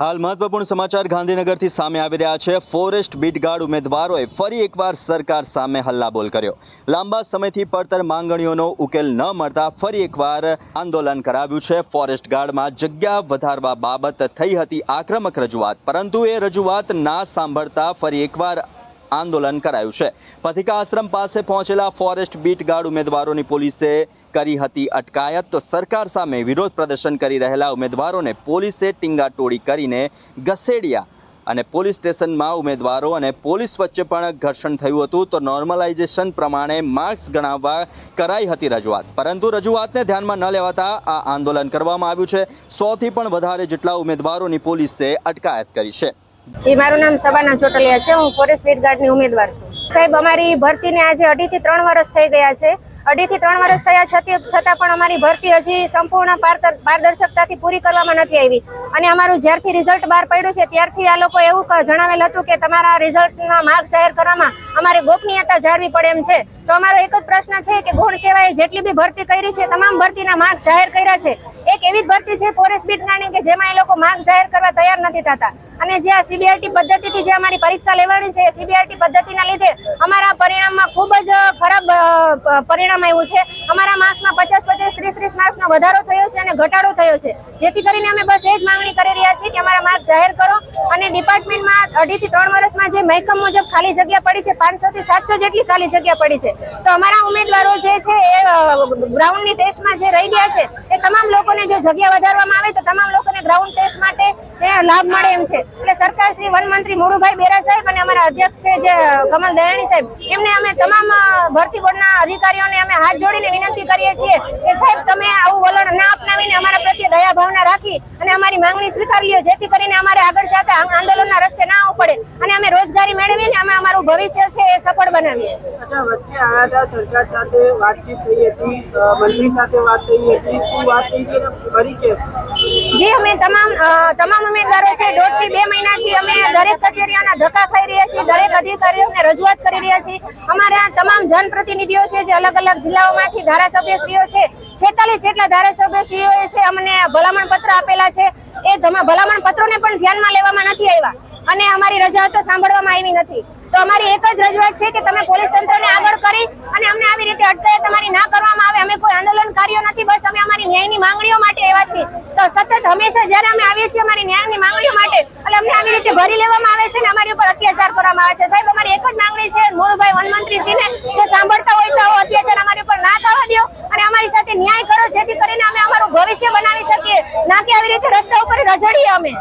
હાલ મહત્વપૂર્ણ સમાચાર ગાંધીનગરથી સામે આવી રહ્યા છે. ફોરેસ્ટ બીટગાર્ડ ઉમેદવારોએ ફરી એકવાર સરકાર સામે હલ્લાબોલ કર્યો. લાંબા સમયથી પડતર માંગણીઓનો ઉકેલ ન મળતા ફરી એકવાર આંદોલન કરાવ્યું છે. ફોરેસ્ટ ગાર્ડમાં જગ્યા વધારવા બાબત થઈ હતી આક્રમક રજૂઆત, પરંતુ એ રજૂઆત ના સાંભળતા ફરી એકવાર આંદોલન કરાયું છે. પથિકા આશ્રમ પાસે પહોંચેલા ફોરેસ્ટ બીટ ગાર્ડ ઉમેદવારોની પોલીસે કરી હતી અટકાયત. તો સરકાર સામે વિરોધ પ્રદર્શન કરી રહેલા ઉમેદવારોને પોલીસે ટીંગાટોળી કરીને ઘસેડ્યા અને પોલીસ સ્ટેશનમાં ઉમેદવારો અને પોલીસ વચ્ચે પણ ઘર્ષણ થયું હતું. તો નોર્મલાઇઝેશન પ્રમાણે માર્ક્સ ગણાવવા કરાઈ હતી રજૂઆત. પરંતુ રજૂઆતને ધ્યાનમાં ન લેવાતા આ આંદોલન કરવામાં આવ્યું છે. સોથી પણ વધારે જેટલા ઉમેદવારોની પોલીસે અટકાયત કરી છે. જી, મારું નામ સબાના ચોટલિયા છે. હું ફોરેસ્ટ ગાર્ડની ઉમેદવાર છું. સાહેબ, અમારી ભરતીને આજે અઢીથી ત્રણ વર્ષ થઈ ગયા છે. અઢીથી ત્રણ વર્ષ થયા છતી- પણ અમારી ભરતી હજી સંપૂર્ણ પારદર- પારદર્શકતાથી પૂરી કરવામાં નથી આવી. અને અમારું જ્યારથી રિઝલ્ટ બહાર પડ્યું છે ત્યારથી આ લોકો એવું જણાવેલ હતું કે તમારા રિઝલ્ટના માર્ગ જાહેર કરવામાં અમારી ગોપનીયતા જાળવી પડે એમ છે. તો અમારો એક જ પ્રશ્ન છે કે ગૌણ સેવાએ જેટલી બી ભરતી કરી છે તમામ ભરતીના માર્ક જાહેર કર્યા છે. એક એવી ભરતી છે ફોરેસ્ટ બીટનાની કે જેમાં એ લોકો માર્ગ જાહેર કરવા તૈયાર નથી થતા. અને જે આ સીબીઆરટી પદ્ધતિથી જે અમારી પરીક્ષા લેવાની છે સીબીઆરટી પદ્ધતિના લીધે અમારા પરિણામમાં ખૂબ જ ખરાબ અ, પરિણામ આવ્યું છે. અમારા માર્ક્સમાં પચાસ પચાસ, ત્રીસ ત્રીસ માર્ક્સનો વધારો થયો છે અને ઘટાડો થયો છે. જેથી કરીને અમે બસ એ જ માંગણી કરી રહ્યા છીએ કે અમારા માર્ક્સ જાહેર કરો અને ડિપાર્ટમેન્ટમાં અઢીથી ત્રણ વર્ષમાં જે મહેકમ મુજબ ખાલી જગ્યા પડી છે, પાંચસોથી સાતસો જેટલી ખાલી જગ્યા પડી છે. તો અમારા ઉમેદવારો જે છે એ ગ્રાઉન્ડની ટેસ્ટમાં જે રહી ગયા છે, એ તમામ લોકોને જો જગ્યા વધારવામાં આવે તો તમામ લોકોને ગ્રાઉન્ડ ટેસ્ટ માટે લાભ મળે એમ છે. સરકાર શ્રી વન મંત્રી મુળુભાઈ બેરા સાહેબ અને અમારા અધ્યક્ષ છે જે કમલ દયાણી સાહેબ એમને અમે તમામ ભરતી બોર્ડના અધિકારીઓને અમે હાથ જોડીને વિનંતી કરીએ છીએ કે સાહેબ તમે આવું વલણ ના અપનાવીને અમારા પ્રત્યે દયા ભાવના રાખી અને અમારી માંગણી સ્વીકારી લ્યો જેથી કરીને અમારે આગળ જતા આંદોલનના રસ્તે ના આવવું પડે અને અમે રોજગારી મેળવીને અમે અમારું ભવિષ્ય છે એ સફળ બનાવીએ. અચ્છા વચ્ચે આયા હતા સરકાર સાથે વાતચીત થઈ હતી મંત્રી સાથે વાત થઈ હતી શું વાત થઈ હતી ફરી કે જી અમે તમામ તમામ ઉમેદવારો છે દોઢથી બે મહિનાથી અમે દરેક કચેરીઓના ધક્કા ખાઈ રહ્યા છીએ, દરેક અધિકારીઓને રજૂઆત કરી રહ્યા છીએ. અમારા તમામ જનપ્રતિનિધિઓ છે, જે અલગ અલગ જિલ્લાઓમાંથી ધારાસભ્યશ્રીઓ છે, છેતાલીસ જેટલા ધારાસભ્યશ્રીઓએ છે, અમને ભલામણ પત્ર આપેલા છે. એ ભલામણ પત્રોને પણ ધ્યાનમાં લેવામાં નથી આવ્યા. અને અમારી રજૂઆતો સાંભળવામાં આવી નથી. તો અમારી એક જ રજૂઆત છે કે તમે પોલીસ તંત્રને આગળ કરી અને અમને આવી રીતે અટકાયત અમારી ના કરવામાં આવે. અમે કોઈ આંદોલનકારીઓ નથી, બસ અમે અમારી ન્યાયની માંગણીઓ માટે આવ્યા છીએ. તો સતત હંમેશા જ્યારે અમે આવીએ છીએ અમારી ન્યાયની માંગણીઓ માટે, એટલે અમને આવી રીતે ભરી લેવામાં આવે છે ને અમારી ઉપર અત્યાચાર કરવામાં આવે છે. સાહેબ, અમારી એક જ માંગણી છે, મૂળભાઈ વનમંત્રીશ્રીને જો સાંભળતા હોય તો અત્યાચાર અમારી ઉપર ના થવા દો અને અમારી સાથે ન્યાય કરો, જેથી કરીને અમે અમારું ભવિષ્ય બનાવી શકીએ. ના કે આવી રીતે રસ્તા ઉપર રજડીએ અમે.